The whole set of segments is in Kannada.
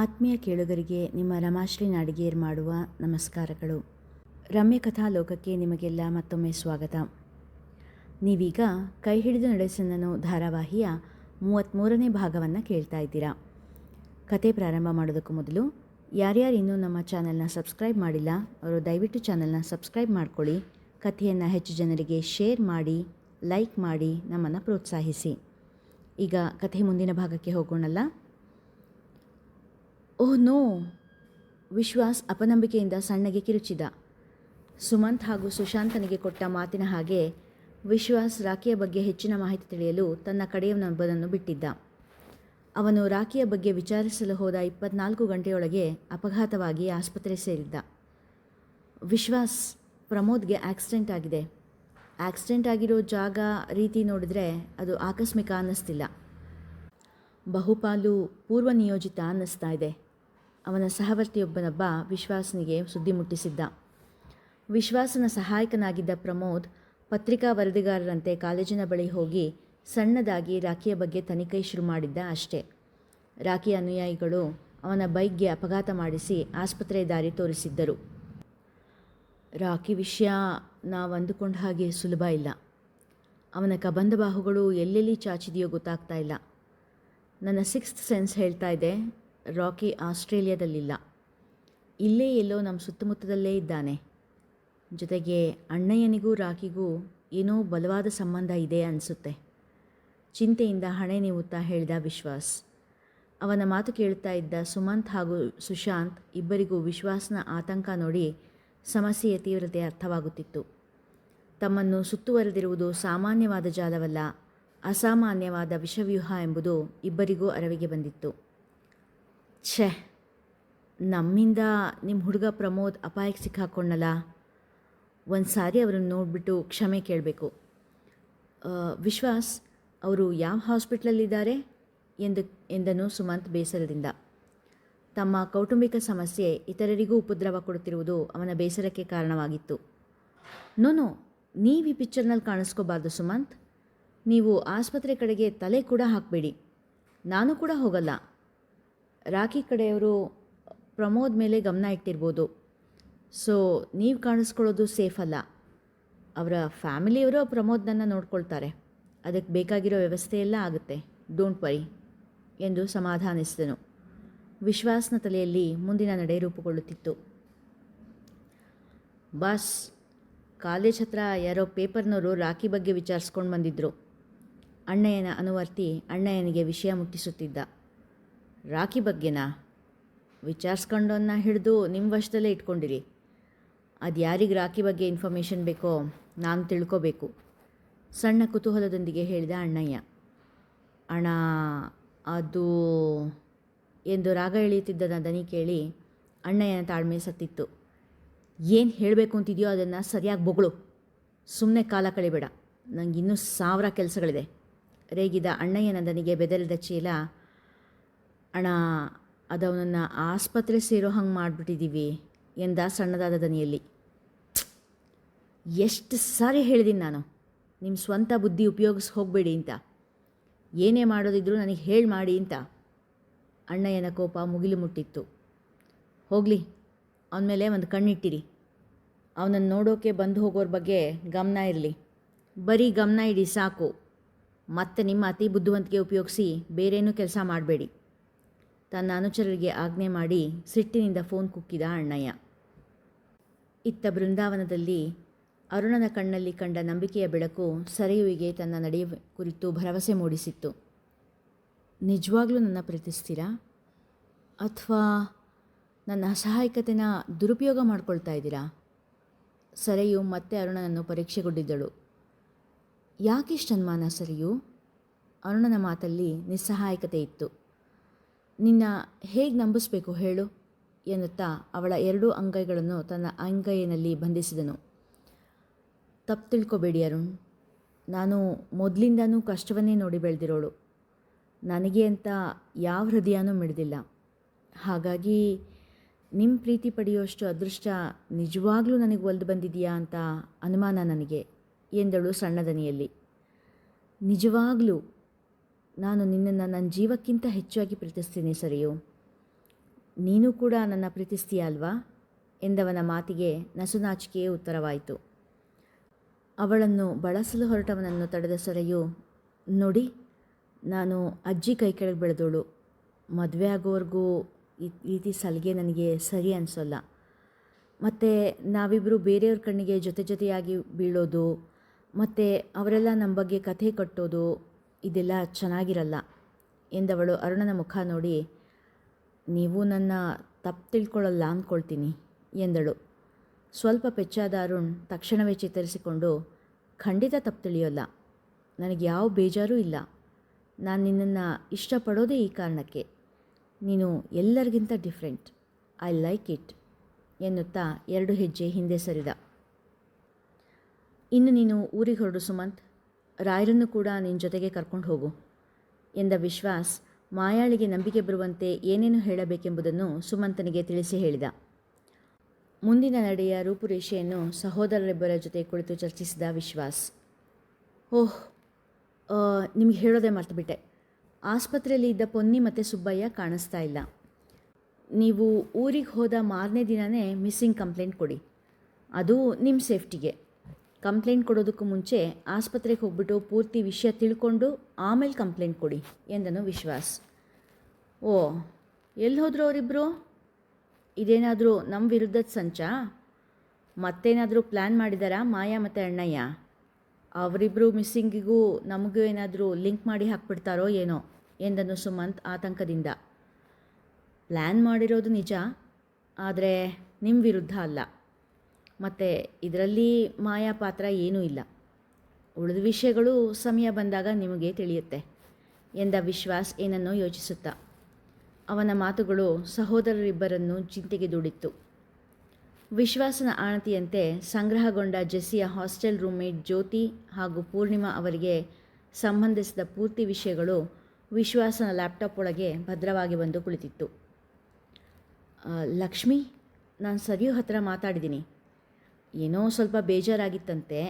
ಆತ್ಮೀಯ ಕೇಳುಗರಿಗೆ ನಿಮ್ಮ ರಮಾಶ್ರೀ ನಾಡಿಗೇರ್ ಮಾಡುವ ನಮಸ್ಕಾರಗಳು. ರಮ್ಯ ಕಥಾ ಲೋಕಕ್ಕೆ ನಿಮಗೆಲ್ಲ ಮತ್ತೊಮ್ಮೆ ಸ್ವಾಗತ. ನೀವೀಗ ಕೈ ಹಿಡಿದು ನಡೆಸನನು ಧಾರಾವಾಹಿಯ ಮೂವತ್ತ್ಮೂರನೇ ಭಾಗವನ್ನು ಕೇಳ್ತಾ ಇದ್ದೀರಾ. ಕತೆ ಪ್ರಾರಂಭ ಮಾಡೋದಕ್ಕೂ ಮೊದಲು ಯಾರ್ಯಾರು ಇನ್ನೂ ನಮ್ಮ ಚಾನಲ್ನ ಸಬ್ಸ್ಕ್ರೈಬ್ ಮಾಡಿಲ್ಲ, ಅವರು ದಯವಿಟ್ಟು ಚಾನಲ್ನ ಸಬ್ಸ್ಕ್ರೈಬ್ ಮಾಡ್ಕೊಳ್ಳಿ. ಕಥೆಯನ್ನು ಹೆಚ್ಚು ಜನರಿಗೆ ಶೇರ್ ಮಾಡಿ, ಲೈಕ್ ಮಾಡಿ ನಮ್ಮನ್ನು ಪ್ರೋತ್ಸಾಹಿಸಿ. ಈಗ ಕಥೆ ಮುಂದಿನ ಭಾಗಕ್ಕೆ ಹೋಗೋಣಲ್ಲ. ಓಹ್ ನೋ. ವಿಶ್ವಾಸ್ ಅಪನಂಬಿಕೆಯಿಂದ ಸಣ್ಣಗೆ ಕಿರುಚಿದ. ಸುಮಂತ್ ಹಾಗೂ ಸುಶಾಂತನಿಗೆ ಕೊಟ್ಟ ಮಾತಿನ ಹಾಗೆ ವಿಶ್ವಾಸ್ ರಾಖಿಯ ಬಗ್ಗೆ ಹೆಚ್ಚಿನ ಮಾಹಿತಿ ತಿಳಿಯಲು ತನ್ನ ಕಡೆಯವನೊಬ್ಬನನ್ನು ಬಿಟ್ಟಿದ್ದ. ಅವನು ರಾಖಿಯ ಬಗ್ಗೆ ವಿಚಾರಿಸಲು ಹೋದ ಇಪ್ಪತ್ನಾಲ್ಕು ಗಂಟೆಯೊಳಗೆ ಅಪಘಾತವಾಗಿ ಆಸ್ಪತ್ರೆ ಸೇರಿದ್ದ. ವಿಶ್ವಾಸ್ ಪ್ರಮೋದ್ಗೆ ಆಕ್ಸಿಡೆಂಟ್ ಆಗಿದೆ. ಆಕ್ಸಿಡೆಂಟ್ ಆಗಿರೋ ಜಾಗ ರೀತಿ ನೋಡಿದ್ರೆ ಅದು ಆಕಸ್ಮಿಕ ಅನ್ನಿಸ್ತಿಲ್ಲ. ಬಹುಪಾಲು ಪೂರ್ವ ನಿಯೋಜಿತ ಅನ್ನಿಸ್ತಾ ಇದೆ. ಅವನ ಸಹವರ್ತಿಯೊಬ್ಬನೊಬ್ಬ ವಿಶ್ವಾಸನಿಗೆ ಸುದ್ದಿ ಮುಟ್ಟಿಸಿದ್ದ. ವಿಶ್ವಾಸನ ಸಹಾಯಕನಾಗಿದ್ದ ಪ್ರಮೋದ್ ಪತ್ರಿಕಾ ವರದಿಗಾರರಂತೆ ಕಾಲೇಜಿನ ಬಳಿ ಹೋಗಿ ಸಣ್ಣದಾಗಿ ರಾಖಿಯ ಬಗ್ಗೆ ತನಿಖೆ ಶುರು ಮಾಡಿದ್ದ ಅಷ್ಟೇ. ರಾಖಿ ಅನುಯಾಯಿಗಳು ಅವನ ಬೈಕ್ಗೆ ಅಪಘಾತ ಮಾಡಿಸಿ ಆಸ್ಪತ್ರೆ ದಾರಿ ತೋರಿಸಿದ್ದರು. ರಾಖಿ ವಿಷಯ ನಾವು ಅಂದುಕೊಂಡ ಹಾಗೆ ಸುಲಭ ಇಲ್ಲ. ಅವನ ಕಬಂಧ ಬಾಹುಗಳು ಎಲ್ಲೆಲ್ಲಿ ಚಾಚಿದೆಯೋ ಗೊತ್ತಾಗ್ತಾ ಇಲ್ಲ. ನನ್ನ ಸಿಕ್ಸ್ತ್ ಸೆನ್ಸ್ ಹೇಳ್ತಾ ಇದೆ. ರಾಕಿ ಆಸ್ಟ್ರೇಲಿಯಾದಲ್ಲಿಲ್ಲ. ಇಲ್ಲೇ ಎಲ್ಲೋ ನಮ್ಮ ಸುತ್ತಮುತ್ತದಲ್ಲೇ ಇದ್ದಾನೆ. ಜೊತೆಗೆ ಅಣ್ಣಯ್ಯನಿಗೂ ರಾಕಿಗೂ ಏನೋ ಬಲವಾದ ಸಂಬಂಧ ಇದೆ ಅನಿಸುತ್ತೆ. ಚಿಂತೆಯಿಂದ ಹಣೆ ನೀವುತ್ತಾ ಹೇಳಿದ ವಿಶ್ವಾಸ್. ಅವನ ಮಾತು ಕೇಳುತ್ತಾ ಇದ್ದ ಸುಮಂತ್ ಹಾಗೂ ಸುಶಾಂತ್ ಇಬ್ಬರಿಗೂ ವಿಶ್ವಾಸ್ನ ಆತಂಕ ನೋಡಿ ಸಮಸ್ಯೆಯ ತೀವ್ರತೆ ಅರ್ಥವಾಗುತ್ತಿತ್ತು. ತಮ್ಮನ್ನು ಸುತ್ತುವರೆದಿರುವುದು ಸಾಮಾನ್ಯವಾದ ಜಾಲವಲ್ಲ, ಅಸಾಮಾನ್ಯವಾದ ವಿಷವ್ಯೂಹ ಎಂಬುದು ಇಬ್ಬರಿಗೂ ಅರಿವಿಗೆ ಬಂದಿತ್ತು. ಛೆ, ನಮ್ಮಿಂದ ನಿಮ್ಮ ಹುಡುಗ ಪ್ರಮೋದ್ ಅಪಾಯಕ್ಕೆ ಸಿಕ್ಕಾಕೊಂಡಲ್ಲ? ಒಂದು ಸಾರಿ ಅವರನ್ನು ನೋಡಿಬಿಟ್ಟು ಕ್ಷಮೆ ಕೇಳಬೇಕು. ವಿಶ್ವಾಸ್, ಅವರು ಯಾವ ಹಾಸ್ಪಿಟ್ಲಲ್ಲಿದ್ದಾರೆ? ಎಂದು, ಎಂದನು ಸುಮಂತ್ ಬೇಸರದಿಂದ. ತಮ್ಮ ಕೌಟುಂಬಿಕ ಸಮಸ್ಯೆ ಇತರರಿಗೂ ಉಪದ್ರವ ಕೊಡುತ್ತಿರುವುದು ಅವನ ಬೇಸರಕ್ಕೆ ಕಾರಣವಾಗಿತ್ತು. ನೋನು ನೀವು ಈ ಪಿಕ್ಚರ್ನಲ್ಲಿ ಕಾಣಿಸ್ಕೋಬಾರ್ದು ಸುಮಂತ್. ನೀವು ಆಸ್ಪತ್ರೆ ಕಡೆಗೆ ತಲೆ ಕೂಡ ಹಾಕಬೇಡಿ. ನಾನು ಕೂಡ ಹೋಗಲ್ಲ. ರಾಖಿ ಕಡೆಯವರು ಪ್ರಮೋದ್ ಮೇಲೆ ಗಮನ ಇಟ್ಟಿರ್ಬೋದು. ಸೊ ನೀವು ಕಾಣಿಸ್ಕೊಳ್ಳೋದು ಸೇಫ್ ಅಲ್ಲ. ಅವರ ಫ್ಯಾಮಿಲಿಯವರು ಪ್ರಮೋದನ್ನು ನೋಡ್ಕೊಳ್ತಾರೆ. ಅದಕ್ಕೆ ಬೇಕಾಗಿರೋ ವ್ಯವಸ್ಥೆ ಎಲ್ಲ ಆಗುತ್ತೆ. ಡೋಂಟ್ ವರಿ ಎಂದು ಸಮಾಧಾನಿಸಿದನು. ವಿಶ್ವಾಸನ ತಲೆಯಲ್ಲಿ ಮುಂದಿನ ನಡೆ ರೂಪುಗೊಳ್ಳುತ್ತಿತ್ತು. ಬಾಸ್, ಕಾಲೇಜ್ ಹತ್ರ ಯಾರೋ ಪೇಪರ್ನವರು ರಾಖಿ ಬಗ್ಗೆ ವಿಚಾರಿಸ್ಕೊಂಡು ಬಂದಿದ್ದರು ಅಣ್ಣಯ್ಯನ ಅನುವರ್ತಿ ಅಣ್ಣಯ್ಯನಿಗೆ ವಿಷಯ ಮುಟ್ಟಿಸುತ್ತಿದ್ದ. ರಾಖಿ ಬಗ್ಗೆನಾ? ವಿಚಾರಿಸ್ಕೊಂಡವನ್ನ ಹಿಡಿದು ನಿಮ್ಮ ವಶದಲ್ಲೇ ಇಟ್ಕೊಂಡಿರಿ. ಅದು ಯಾರಿಗೆ ರಾಖಿ ಬಗ್ಗೆ ಇನ್ಫಾರ್ಮೇಷನ್ ಬೇಕೋ ನಾನು ತಿಳ್ಕೋಬೇಕು. ಸಣ್ಣ ಕುತೂಹಲದೊಂದಿಗೆ ಹೇಳಿದ ಅಣ್ಣಯ್ಯ. ಅಣ್ಣ, ಅದು ಎಂದು ರಾಗ ಎಳೆಯುತ್ತಿದ್ದ ದನಿ ಕೇಳಿ ಅಣ್ಣಯ್ಯನ ತಾಳ್ಮೆ ಸತ್ತಿತ್ತು. ಏನು ಹೇಳಬೇಕು ಅಂತಿದೆಯೋ ಅದನ್ನು ಸರಿಯಾಗಿ ಬೊಗಳು. ಸುಮ್ಮನೆ ಕಾಲ ಕಳಿಬೇಡ. ನನಗಿನ್ನೂ ಸಾವಿರ ಕೆಲಸಗಳಿದೆ. ರೇಗಿದ ಅಣ್ಣಯ್ಯನ ದನಿಗೆ ಬೆದರಿದ ಚೀಲ ಅಣ್ಣ, ಅದು ಆಸ್ಪತ್ರೆ ಸೇರೋ ಹಂಗೆ ಮಾಡಿಬಿಟ್ಟಿದ್ದೀವಿ ಎಂದ ಸಣ್ಣದಾದ ದನಿಯಲ್ಲಿ. ಎಷ್ಟು ಸಾರಿ ಹೇಳಿದ್ದೀನಿ ನಾನು ನಿಮ್ಮ ಸ್ವಂತ ಬುದ್ಧಿ ಉಪಯೋಗಿಸಿ ಹೋಗಬೇಡಿ ಅಂತ. ಏನೇ ಮಾಡೋದಿದ್ರೂ ನನಗೆ ಹೇಳಿ ಮಾಡಿ ಅಂತ. ಅಣ್ಣಯ್ಯನ ಕೋಪ ಮುಗಿಲು ಮುಟ್ಟಿತ್ತು. ಹೋಗಲಿ, ಅವನ ಮೇಲೆ ಒಂದು ಕಣ್ಣಿಟ್ಟಿರಿ. ಅವನನ್ನು ನೋಡೋಕೆ ಬಂದು ಹೋಗೋರ ಬಗ್ಗೆ ಗಮನ ಇರಲಿ. ಬರೀ ಗಮನ ಇಡಿ ಸಾಕು. ಮತ್ತೆ ನಿಮ್ಮ ಅತಿ ಬುದ್ಧಿವಂತಿಕೆ ಉಪಯೋಗಿಸಿ ಬೇರೇನೂ ಕೆಲಸ ಮಾಡಬೇಡಿ. ತನ್ನ ಅನುಚರರಿಗೆ ಆಜ್ಞೆ ಮಾಡಿ ಸಿಟ್ಟಿನಿಂದ ಫೋನ್ ಕುಕ್ಕಿದ ಅಣ್ಣಯ್ಯ. ಇತ್ತ ಬೃಂದಾವನದಲ್ಲಿ ಅರುಣನ ಕಣ್ಣಲ್ಲಿ ಕಂಡ ನಂಬಿಕೆಯ ಬೆಳಕು ಸರೆಯುವಿಗೆ ತನ್ನ ನಡೆಯ ಕುರಿತು ಭರವಸೆ ಮೂಡಿಸಿತ್ತು. ನಿಜವಾಗ್ಲೂ ನನ್ನ ಪ್ರೀತಿಸ್ತೀರಾ ಅಥವಾ ನನ್ನ ಅಸಹಾಯಕತೆನ ದುರುಪಯೋಗ ಮಾಡ್ಕೊಳ್ತಾ ಇದ್ದೀರಾ? ಸರೆಯು ಮತ್ತೆ ಅರುಣನನ್ನು ಪರೀಕ್ಷೆಗೊಂಡಿದ್ದಳು. ಯಾಕಿಷ್ಟು ಅನುಮಾನ ಸರಿಯು? ಅರುಣನ ಮಾತಲ್ಲಿ ನಿಸ್ಸಹಾಯಕತೆ ಇತ್ತು. ನಿನ್ನ ಹೇಗೆ ನಂಬಿಸ್ಬೇಕು ಹೇಳು ಎನ್ನುತ್ತಾ ಅವಳ ಎರಡೂ ಅಂಗೈಗಳನ್ನು ತನ್ನ ಅಂಗೈಯಲ್ಲಿ ಬಂಧಿಸಿದನು. ತಪ್ಪು ತಿಳ್ಕೊಬೇಡಿ ಅರುಣ್. ನಾನು ಮೊದಲಿಂದನೂ ಕಷ್ಟವನ್ನೇ ನೋಡಿ ಬೆಳೆದಿರೋಳು. ನನಗೆ ಅಂತ ಯಾವ ಹೃದಯನೂ ಮಿಡಿದಿಲ್ಲ. ಹಾಗಾಗಿ ನಿಮ್ಮ ಪ್ರೀತಿ ಪಡೆಯುವಷ್ಟು ಅದೃಷ್ಟ ನಿಜವಾಗ್ಲೂ ನನಗೆ ಒಲ್ದು ಬಂದಿದೆಯಾ ಅಂತ ಅನುಮಾನ ನನಗೆ, ಎಂದಳು ಸಣ್ಣದನಿಯಲ್ಲಿ. ನಿಜವಾಗ್ಲೂ ನಾನು ನಿನ್ನನ್ನು ನನ್ನ ಜೀವಕ್ಕಿಂತ ಹೆಚ್ಚಾಗಿ ಪ್ರೀತಿಸ್ತೀನಿ, ಸರಿಯು. ನೀನು ಕೂಡ ನನ್ನ ಪ್ರೀತಿಸ್ತೀಯ ಅಲ್ವಾ? ಎಂದವನ ಮಾತಿಗೆ ನಸುನಾಚಿಕೆಯೇ ಉತ್ತರವಾಯಿತು. ಅವಳನ್ನು ಬಳಸಲು ಹೊರಟವನನ್ನು ತಡೆದ ಸೊರೆಯು, ನೋಡಿ, ನಾನು ಅಜ್ಜಿ ಕೈ ಕೆಳಗೆ ಬೆಳೆದೋಳು. ಮದುವೆ ಆಗೋವರೆಗೂ ಈ ರೀತಿ ಸಲಿಗೆ ನನಗೆ ಸರಿ ಅನಿಸೋಲ್ಲ. ಮತ್ತು ನಾವಿಬ್ಬರು ಬೇರೆಯವ್ರ ಕಣ್ಣಿಗೆ ಜೊತೆ ಜೊತೆಯಾಗಿ ಬೀಳೋದು, ಮತ್ತು ಅವರೆಲ್ಲ ನಮ್ಮ ಬಗ್ಗೆ ಕಥೆ ಕಟ್ಟೋದು ಇದೆಲ್ಲ ಚೆನ್ನಾಗಿರಲ್ಲ ಎಂದವಳು ಅರುಣನ ಮುಖ ನೋಡಿ, ನೀವು ನನ್ನ ತಪ್ಪು ತಿಳ್ಕೊಳ್ಳಲ್ಲ ಅಂದ್ಕೊಳ್ತೀನಿ, ಎಂದಳು. ಸ್ವಲ್ಪ ಪೆಚ್ಚಾದ ಅರುಣ್ ತಕ್ಷಣವೇ ಚೇತರಿಸಿಕೊಂಡು ಖಂಡಿತ ತಪ್ಪು ತಿಳಿಯೋಲ್ಲ. ನನಗೆ ಯಾವ ಬೇಜಾರೂ ಇಲ್ಲ. ನಾನು ನಿನ್ನನ್ನು ಇಷ್ಟಪಡೋದೇ ಈ ಕಾರಣಕ್ಕೆ. ನೀನು ಎಲ್ಲರಿಗಿಂತ ಡಿಫ್ರೆಂಟ್. ಐ ಲೈಕ್ ಇಟ್, ಎನ್ನುತ್ತಾ ಎರಡು ಹೆಜ್ಜೆ ಹಿಂದೆ ಸರಿದ. ಇನ್ನು ನೀನು ಊರಿಗೆ ಹೊರಡು ಸುಮಂತ್. ರಾಯರನ್ನು ಕೂಡ ನಿನ್ನ ಜೊತೆಗೆ ಕರ್ಕೊಂಡು ಹೋಗು ಎಂದ ವಿಶ್ವಾಸ್ ಮಾಯಾಳಿಗೆ ನಂಬಿಕೆ ಬರುವಂತೆ ಏನೇನು ಹೇಳಬೇಕೆಂಬುದನ್ನು ಸುಮಂತನಿಗೆ ತಿಳಿಸಿ ಹೇಳಿದ. ಮುಂದಿನ ನಡೆಯ ರೂಪುರೇಷೆಯನ್ನು ಸಹೋದರರಿಬ್ಬರ ಜೊತೆ ಕುಳಿತು ಚರ್ಚಿಸಿದ ವಿಶ್ವಾಸ್, ಓಹ್ ನಿಮ್ಗೆ ಹೇಳೋದೇ ಮರ್ತುಬಿಟ್ಟೆ. ಆಸ್ಪತ್ರೆಯಲ್ಲಿ ಇದ್ದ ಪೊನ್ನಿ ಮತ್ತು ಸುಬ್ಬಯ್ಯ ಕಾಣಿಸ್ತಾ ಇಲ್ಲ. ನೀವು ಊರಿಗೆ ಹೋದ ಮಾರನೇ ದಿನವೇ ಮಿಸ್ಸಿಂಗ್ ಕಂಪ್ಲೇಂಟ್ ಕೊಡಿ. ಅದು ನಿಮ್ಮ ಸೇಫ್ಟಿಗೆ. ಕಂಪ್ಲೇಂಟ್ ಕೊಡೋದಕ್ಕೂ ಮುಂಚೆ ಆಸ್ಪತ್ರೆಗೆ ಹೋಗ್ಬಿಟ್ಟು ಪೂರ್ತಿ ವಿಷಯ ತಿಳ್ಕೊಂಡು ಆಮೇಲೆ ಕಂಪ್ಲೇಂಟ್ ಕೊಡಿ ಎಂದನು ವಿಶ್ವಾಸ್. ಓ ಎಲ್ಲಿ ಹೋದರು ಅವರಿಬ್ಬರು ಇದೇನಾದರೂ ನಮ್ಮ ವಿರುದ್ಧದ ಸಂಚ? ಮತ್ತೇನಾದರೂ ಪ್ಲ್ಯಾನ್ ಮಾಡಿದಾರಾ ಮಾಯಾ ಮತ್ತು ಅಣ್ಣಯ್ಯ? ಅವರಿಬ್ಬರು ಮಿಸ್ಸಿಂಗಿಗೂ ನಮಗೂ ಏನಾದರೂ ಲಿಂಕ್ ಮಾಡಿ ಹಾಕ್ಬಿಡ್ತಾರೋ ಏನೋ ಎಂದನು ಸುಮಂತ್ ಆತಂಕದಿಂದ. ಪ್ಲ್ಯಾನ್ ಮಾಡಿರೋದು ನಿಜ, ಆದರೆ ನಿಮ್ಮ ವಿರುದ್ಧ ಅಲ್ಲ. ಮತ್ತು ಇದರಲ್ಲಿ ಮಾಯಾ ಪಾತ್ರ ಏನೂ ಇಲ್ಲ. ಉಳಿದ ವಿಷಯಗಳು ಸಮಯ ಬಂದಾಗ ನಿಮಗೆ ತಿಳಿಯುತ್ತೆ. ಎಂದ ವಿಶ್ವಾಸ್ ಏನನ್ನೋ ಯೋಚಿಸುತ್ತಾ, ಅವನ ಮಾತುಗಳು ಸಹೋದರರಿಬ್ಬರನ್ನು ಚಿಂತೆಗೆ ದೂಡಿತ್ತು. ವಿಶ್ವಾಸನ ಆಣತಿಯಂತೆ ಸಂಗ್ರಹಗೊಂಡ ಜೆಸ್ಸಿಯ ಹಾಸ್ಟೆಲ್ ರೂಮ್ಮೇಟ್ ಜ್ಯೋತಿ ಹಾಗೂ ಪೂರ್ಣಿಮಾ ಅವರಿಗೆ ಸಂಬಂಧಿಸಿದ ಪೂರ್ತಿ ವಿಷಯಗಳು ವಿಶ್ವಾಸನ ಲ್ಯಾಪ್ಟಾಪ್ ಒಳಗೆ ಭದ್ರವಾಗಿ ಬಂದು ಕುಳಿತಿತ್ತು. ಲಕ್ಷ್ಮಿ, ನಾನು ಸರಿಯೂ ಹತ್ರ ಮಾತಾಡಿದ್ದೀನಿ. ಏನೋ ಸ್ವಲ್ಪ ಬೇಜಾರಾಗಿತ್ತಂತೆ.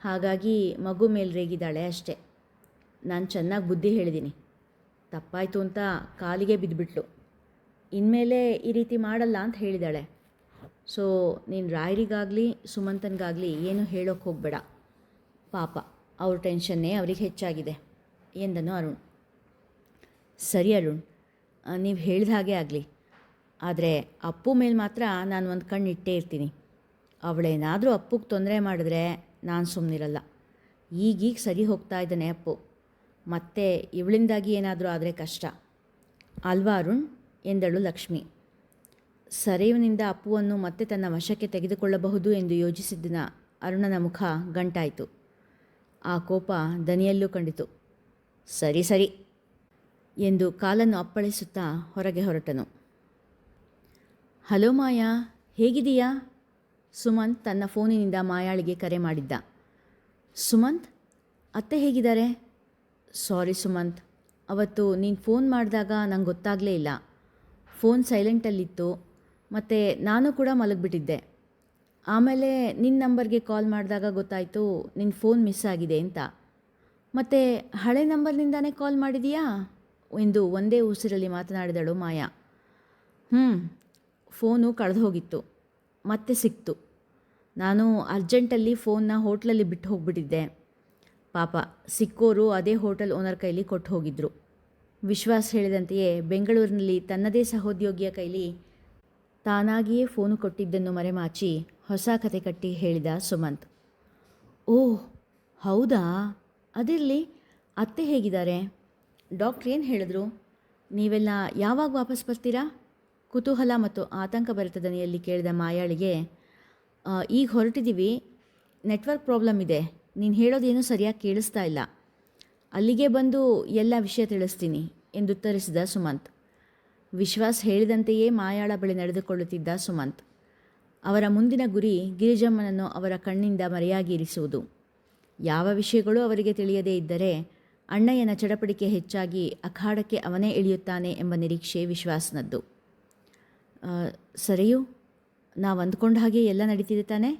ಹಾಗಾಗಿ ಮಗು ಮೇಲೆ ರೇಗಿದ್ದಾಳೆ ಅಷ್ಟೆ. ನಾನು ಚೆನ್ನಾಗಿ ಬುದ್ಧಿ ಹೇಳಿದ್ದೀನಿ ತಪ್ಪಾಯಿತು ಅಂತ ಕಾಲಿಗೆ ಬಿದ್ದುಬಿಟ್ಲು ಇನ್ಮೇಲೆ ಈ ರೀತಿ ಮಾಡಲ್ಲ ಅಂತ ಹೇಳಿದಾಳೆ. ಸೊ, ನೀನು ರಾಯರಿಗಾಗಲಿ, ಸುಮಂತನಿಗಾಗಲಿ ಏನು ಹೇಳೋಕ್ಕೆ ಹೋಗಬೇಡ. ಪಾಪ, ಅವ್ರ ಟೆನ್ಷನ್ನೇ ಅವ್ರಿಗೆ ಹೆಚ್ಚಾಗಿದೆ ಎಂದನು ಅರುಣ್. ಸರಿ ಅರುಣ್, ನೀವು ಹೇಳಿದ ಹಾಗೆ ಆಗಲಿ. ಆದರೆ ಅಪ್ಪು ಮೇಲೆ ಮಾತ್ರ ನಾನು ಒಂದು ಕಣ್ಣು ಇಟ್ಟೇ ಇರ್ತೀನಿ. ಅವಳೇನಾದರೂ ಅಪ್ಪುಗೆ ತೊಂದರೆ ಮಾಡಿದ್ರೆ ನಾನು ಸುಮ್ಮನಿರಲ್ಲ ಈಗೀಗ ಸರಿ ಹೋಗ್ತಾ ಇದ್ದಾನೆ ಅಪ್ಪು. ಮತ್ತೆ ಇವಳಿಂದಾಗಿ ಏನಾದರೂ ಆದರೆ ಕಷ್ಟ. ಅಲ್ವಾ ಅರುಣ್? ಎಂದಳು ಲಕ್ಷ್ಮಿ. ಸರಿವಿನಿಂದ ಅಪ್ಪುವನ್ನು ಮತ್ತೆ ತನ್ನ ವಶಕ್ಕೆ ತೆಗೆದುಕೊಳ್ಳಬಹುದು ಎಂದು ಯೋಚಿಸಿದ್ದಿನ ಅರುಣನ ಮುಖ ಗಂಟಾಯಿತು. ಆ ಕೋಪ ದನಿಯಲ್ಲೂ ಕಂಡಿತು. ಸರಿ ಸರಿ ಎಂದು ಕಾಲನ್ನು ಅಪ್ಪಳಿಸುತ್ತಾ ಹೊರಗೆ ಹೊರಟನು. ಹಲೋ ಮಾಯಾ ಹೇಗಿದೀಯಾ ಸುಮಂತ್ ತನ್ನ ಫೋನಿನಿಂದ ಮಾಯಾಳಿಗೆ ಕರೆ ಮಾಡಿದ್ದ. ಸುಮಂತ್, ಅತ್ತೆ ಹೇಗಿದ್ದಾರೆ? ಸಾರಿ ಸುಮಂತ್, ಅವತ್ತು ನೀನು ಫೋನ್ ಮಾಡಿದಾಗ ನಂಗೆ ಗೊತ್ತಾಗಲೇ ಇಲ್ಲ. ಫೋನ್ ಸೈಲೆಂಟಲ್ಲಿತ್ತು, ಮತ್ತು ನಾನು ಕೂಡ ಮಲಗಿಬಿಟ್ಟಿದ್ದೆ. ಆಮೇಲೆ ನಿನ್ನ ನಂಬರ್ಗೆ ಕಾಲ್ ಮಾಡಿದಾಗ ಗೊತ್ತಾಯಿತು ನಿನ್ನ ಫೋನ್ ಮಿಸ್ ಆಗಿದೆ ಅಂತ. ಮತ್ತು ಹಳೆ ನಂಬರ್ನಿಂದಾನೇ ಕಾಲ್ ಮಾಡಿದೀಯಾ? ಎಂದು ಒಂದೇ ಉಸಿರಲ್ಲಿ ಮಾತನಾಡಿದಳು ಮಾಯಾ. ಹ್ಞೂ ಫೋನು ಕಳೆದು ಹೋಗಿತ್ತು ಮತ್ತೆ ಸಿಕ್ತು. ನಾನು ಅರ್ಜೆಂಟಲ್ಲಿ ಫೋನ್ನ ಹೋಟ್ಲಲ್ಲಿ ಬಿಟ್ಟು ಹೋಗ್ಬಿಟ್ಟಿದ್ದೆ. ಪಾಪ, ಸಿಕ್ಕೋರು ಅದೇ ಹೋಟೆಲ್ ಓನರ್ ಕೈಲಿ ಕೊಟ್ಟು ಹೋಗಿದ್ರು. ವಿಶ್ವಾಸ್ ಹೇಳಿದಂತೆಯೇ ಬೆಂಗಳೂರಿನಲ್ಲಿ ತನ್ನದೇ ಸಹೋದ್ಯೋಗಿಯ ಕೈಲಿ ತಾನಾಗಿಯೇ ಫೋನು ಕೊಟ್ಟಿದ್ದನ್ನು ಮರೆಮಾಚಿ ಹೊಸ ಕತೆ ಕಟ್ಟಿ ಹೇಳಿದ ಸುಮಂತ್. ಓಹ್, ಹೌದಾ? ಅದಿರಲಿ, ಅತ್ತೆ ಹೇಗಿದ್ದಾರೆ? ಡಾಕ್ಟ್ರ್ ಏನು ಹೇಳಿದ್ರು? ನೀವೆಲ್ಲ ಯಾವಾಗ ವಾಪಸ್ ಬರ್ತೀರಾ? ಕುತೂಹಲ ಮತ್ತು ಆತಂಕ ಭರಿತ ದನಿಯಲ್ಲಿ ಕೇಳಿದ ಮಾಯಾಳಿಗೆ ಈಗ ಹೊರಟಿದ್ದೀವಿ. ನೆಟ್ವರ್ಕ್ ಪ್ರಾಬ್ಲಮ್ ಇದೆ. ನೀನು ಹೇಳೋದೇನು ಸರಿಯಾಗಿ ಕೇಳಿಸ್ತಾ ಇಲ್ಲ. ಅಲ್ಲಿಗೆ ಬಂದು ಎಲ್ಲ ವಿಷಯ ತಿಳಿಸ್ತೀನಿ, ಎಂದು ಉತ್ತರಿಸಿದ ಸುಮಂತ್. ವಿಶ್ವಾಸ್ ಹೇಳಿದಂತೆಯೇ ಮಾಯಾಳ ಬಳಿ ನಡೆದುಕೊಳ್ಳುತ್ತಿದ್ದ ಸುಮಂತ್. ಅವರ ಮುಂದಿನ ಗುರಿ ಗಿರಿಜಮ್ಮನನ್ನು ಅವರ ಕಣ್ಣಿಂದ ಮರೆಯಾಗಿ ಇರಿಸುವುದು. ಯಾವ ವಿಷಯಗಳು ಅವರಿಗೆ ತಿಳಿಯದೇ ಇದ್ದರೆ ಅಣ್ಣಯ್ಯನ ಚಡಪಡಿಕೆ ಹೆಚ್ಚಾಗಿ ಅಖಾಡಕ್ಕೆ ಅವನೇ ಇಳಿಯುತ್ತಾನೆ ಎಂಬ ನಿರೀಕ್ಷೆ ವಿಶ್ವಾಸ್ನದ್ದು. ಸರಿಯು? ನಾವು ಅಂದ್ಕೊಂಡ ಹಾಗೆ ಎಲ್ಲ ನಡೀತಿದೆ ತಾನೆ?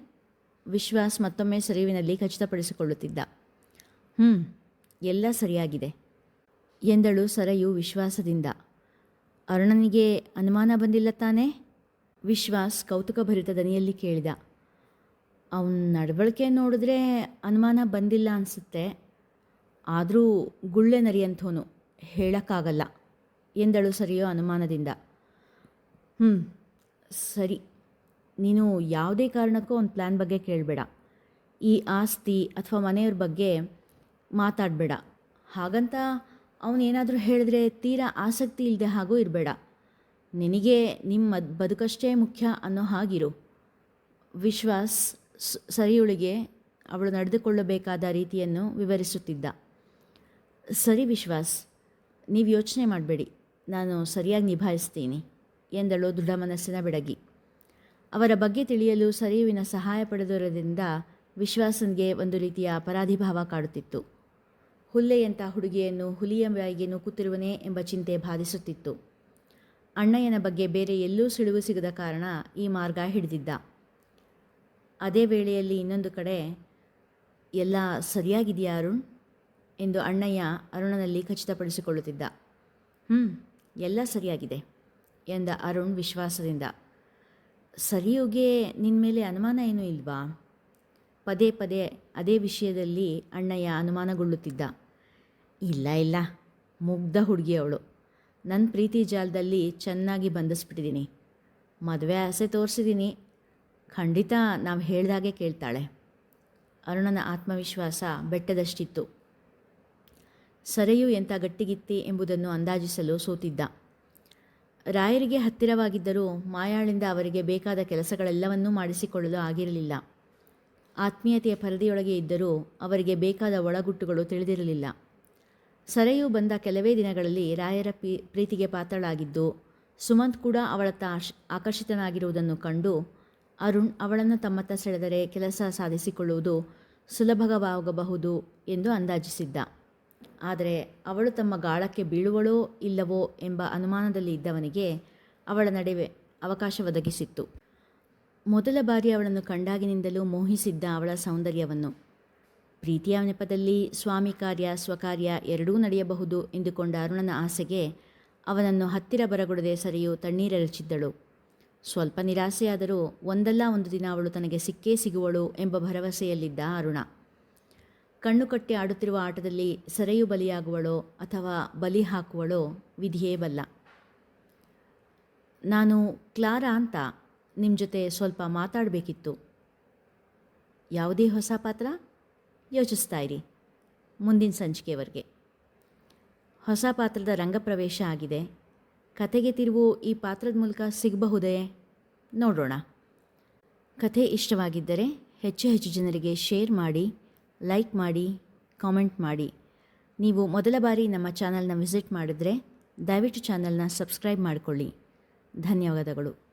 ವಿಶ್ವಾಸ್ ಮತ್ತೊಮ್ಮೆ ಸರಿಯುವಿನಲ್ಲಿ ಖಚಿತಪಡಿಸಿಕೊಳ್ಳುತ್ತಿದ್ದ. ಹ್ಞೂ ಎಲ್ಲ ಸರಿಯಾಗಿದೆ. ಎಂದಳು ಸರಯು ವಿಶ್ವಾಸದಿಂದ. ಅರುಣನಿಗೆ ಅನುಮಾನ ಬಂದಿಲ್ಲ ತಾನೇ? ವಿಶ್ವಾಸ್ ಕೌತುಕಭರಿತ ದನಿಯಲ್ಲಿ ಕೇಳಿದ. ಅವನ ನಡವಳಿಕೆ ನೋಡಿದ್ರೆ ಅನುಮಾನ ಬಂದಿಲ್ಲ ಅನಿಸುತ್ತೆ. ಆದರೂ ಗುಳ್ಳೆ ನರಿಯಂಥವನು ಹೇಳೋಕ್ಕಾಗಲ್ಲ, ಎಂದಳು ಸರಿಯೋ ಅನುಮಾನದಿಂದ. ಹ್ಞೂ ಸರಿ. ನೀನು ಯಾವುದೇ ಕಾರಣಕ್ಕೂ ಒಂದು ಪ್ಲ್ಯಾನ್ ಬಗ್ಗೆ ಕೇಳಬೇಡ. ಈ ಆಸ್ತಿ ಅಥವಾ ಮನೆಯವ್ರ ಬಗ್ಗೆ ಮಾತಾಡಬೇಡ. ಹಾಗಂತ ಅವನೇನಾದರೂ ಹೇಳಿದ್ರೆ ತೀರಾ ಆಸಕ್ತಿ ಇಲ್ಲದೆ ಹಾಗೂ ಇರಬೇಡ. ನಿನಗೆ ನಿಮ್ಮ ಬದುಕಷ್ಟೇ ಮುಖ್ಯ ಅನ್ನೋ ಹಾಗಿರು. ವಿಶ್ವಾಸ್ ಸರಿಯುಳಿಗೆ ಅವಳು ನಡೆದುಕೊಳ್ಳಬೇಕಾದ ರೀತಿಯನ್ನು ವಿವರಿಸುತ್ತಿದ್ದ. ಸರಿ ವಿಶ್ವಾಸ್, ನೀವು ಯೋಚನೆ ಮಾಡಬೇಡಿ. ನಾನು ಸರಿಯಾಗಿ ನಿಭಾಯಿಸ್ತೀನಿ. ಎಂದಳು ದೃಢ ಮನಸ್ಸಿನ ಬೆಡಗಿ. ಅವರ ಬಗ್ಗೆ ತಿಳಿಯಲು ಸರಿಯುವಿನ ಸಹಾಯ ಪಡೆದಿರೋದ್ರಿಂದ ವಿಶ್ವಾಸನ್ಗೆ ಒಂದು ರೀತಿಯ ಅಪರಾಧಿ ಭಾವ ಕಾಡುತ್ತಿತ್ತು. ಹುಲ್ಲೆಯಂಥ ಹುಡುಗಿಯನ್ನು ಹುಲಿಯ ಬಾಯಿಗೆ ನೂಕುತ್ತಿರುವನೇ ಎಂಬ ಚಿಂತೆ ಬಾಧಿಸುತ್ತಿತ್ತು. ಅಣ್ಣಯ್ಯನ ಬಗ್ಗೆ ಬೇರೆ ಎಲ್ಲೂ ಸುಳಿವು ಸಿಗದ ಕಾರಣ ಈ ಮಾರ್ಗ ಹಿಡಿದಿದ್ದ. ಅದೇ ವೇಳೆಯಲ್ಲಿ ಇನ್ನೊಂದು ಕಡೆ, ಎಲ್ಲ ಸರಿಯಾಗಿದೆಯಾ ಅರುಣ್? ಎಂದು ಅಣ್ಣಯ್ಯ ಅರುಣನಲ್ಲಿ ಖಚಿತಪಡಿಸಿಕೊಳ್ಳುತ್ತಿದ್ದ. ಹ್ಞೂ ಎಲ್ಲ ಸರಿಯಾಗಿದೆ. ಎಂದ ಅರುಣ್ ವಿಶ್ವಾಸದಿಂದ, ಸರಿಯುಗೆ ನಿನ್ನ ಮೇಲೆ ಅನುಮಾನ ಏನೂ ಇಲ್ವಾ? ಪದೇ ಪದೇ ಅದೇ ವಿಷಯದಲ್ಲಿ ಅಣ್ಣಯ್ಯ ಅನುಮಾನಗೊಳ್ಳುತ್ತಿದ್ದ. ಇಲ್ಲ ಇಲ್ಲ, ಮುಗ್ಧ ಹುಡುಗಿಯವಳು ನನ್ನ ಪ್ರೀತಿ ಜಾಲದಲ್ಲಿ ಚೆನ್ನಾಗಿ ಬಂಧಿಸ್ಬಿಟ್ಟಿದ್ದೀನಿ ಮದುವೆ ಆಸೆ ತೋರಿಸಿದ್ದೀನಿ ಖಂಡಿತ ನಾವು ಹೇಳ್ದಾಗೆ ಕೇಳ್ತಾಳೆ. ಅರುಣನ ಆತ್ಮವಿಶ್ವಾಸ ಬೆಟ್ಟದಷ್ಟಿತ್ತು. ಸರೆಯು ಎಂಥ ಗಟ್ಟಿಗಿತ್ತಿ ಎಂಬುದನ್ನು ಅಂದಾಜಿಸಲು ಸೋತಿದ್ದ. ರಾಯರಿಗೆ ಹತ್ತಿರವಾಗಿದ್ದರೂ ಮಾಯಾಳಿಂದ ಅವರಿಗೆ ಬೇಕಾದ ಕೆಲಸಗಳೆಲ್ಲವನ್ನೂ ಮಾಡಿಸಿಕೊಳ್ಳಲು ಆಗಿರಲಿಲ್ಲ. ಆತ್ಮೀಯತೆಯ ಪರದೆಯೊಳಗೆ ಇದ್ದರೂ ಅವರಿಗೆ ಬೇಕಾದ ಒಳಗುಟ್ಟುಗಳು ತಿಳಿದಿರಲಿಲ್ಲ. ಸರೆಯು ಬಂದ ಕೆಲವೇ ದಿನಗಳಲ್ಲಿ ರಾಯರ ಪ್ರೀತಿಗೆ ಪಾತ್ರಳಾಗಿದ್ದು, ಸುಮಂತ್ ಕೂಡ ಅವಳತ್ತ ಆಕರ್ಷಿತನಾಗಿರುವುದನ್ನು ಕಂಡು ಅರುಣ್ ಅವಳನ್ನು ತಮ್ಮತ್ತ ಸೆಳೆದರೆ ಕೆಲಸ ಸಾಧಿಸಿಕೊಳ್ಳುವುದು ಸುಲಭವಾಗಬಹುದು ಎಂದು ಅಂದಾಜಿಸಿದ್ದ. ಆದರೆ ಅವಳು ತಮ್ಮ ಗಾಳಕ್ಕೆ ಬೀಳುವಳೋ ಇಲ್ಲವೋ ಎಂಬ ಅನುಮಾನದಲ್ಲಿ ಇದ್ದವನಿಗೆ ಅವಳ ನಡುವೆ ಅವಕಾಶ ಒದಗಿಸಿತ್ತು. ಮೊದಲ ಬಾರಿ ಅವಳನ್ನು ಕಂಡಾಗಿನಿಂದಲೂ ಮೋಹಿಸಿದ್ದ ಅವಳ ಸೌಂದರ್ಯವನ್ನು. ಪ್ರೀತಿಯ ನೆಪದಲ್ಲಿ ಸ್ವಾಮಿ ಕಾರ್ಯ, ಸ್ವಕಾರ್ಯ ಎರಡೂ ನಡೆಯಬಹುದು ಎಂದುಕೊಂಡ ಅರುಣನ ಆಸೆಗೆ ಅವನನ್ನು ಹತ್ತಿರ ಬರಗೊಡದೆ ಸರಿಯು ತಣ್ಣೀರೆರಚಿದ್ದಳು. ಸ್ವಲ್ಪ ನಿರಾಸೆಯಾದರೂ ಒಂದಲ್ಲ ಒಂದು ದಿನ ಅವಳು ತನಗೆ ಸಿಕ್ಕೇ ಸಿಗುವಳು ಎಂಬ ಭರವಸೆಯಲ್ಲಿದ್ದ ಅರುಣ. ಕಣ್ಣು ಕಟ್ಟಿ ಆಡುತ್ತಿರುವ ಆಟದಲ್ಲಿ ಸೆರೆಯು ಬಲಿಯಾಗುವಳೋ ಅಥವಾ ಬಲಿ ಹಾಕುವಳೋ ವಿಧಿಯೇ ಬಲ್ಲ. ನಾನು ಕ್ಲಾರಾ ಅಂತ ನಿಮ್ಮ ಜೊತೆ ಸ್ವಲ್ಪ ಮಾತಾಡಬೇಕಿತ್ತು. ಯಾವುದೇ ಹೊಸ ಪಾತ್ರ? ಯೋಚಿಸ್ತಾ ಇರಿ. ಮುಂದಿನ ಸಂಚಿಕೆವರೆಗೆ. ಹೊಸ ಪಾತ್ರದ ರಂಗಪ್ರವೇಶ ಆಗಿದೆ. ಕತೆಗೆ ತಿರುವು ಈ ಪಾತ್ರದ ಮೂಲಕ ಸಿಗಬಹುದೇ? ನೋಡೋಣ ಕಥೆ ಇಷ್ಟವಾಗಿದ್ದರೆ ಹೆಚ್ಚು ಹೆಚ್ಚು ಜನರಿಗೆ ಶೇರ್ ಮಾಡಿ ಲೈಕ್ ಮಾಡಿ, ಕಾಮೆಂಟ್ ಮಾಡಿ. ನೀವು ಮೊದಲ ಬಾರಿ ನಮ್ಮ ಚಾನಲ್ನ ವಿಸಿಟ್ ಮಾಡಿದರೆ ದಯವಿಟ್ಟು ಚಾನಲ್ನ ಸಬ್ಸ್ಕ್ರೈಬ್ ಮಾಡಿಕೊಳ್ಳಿ. ಧನ್ಯವಾದಗಳು.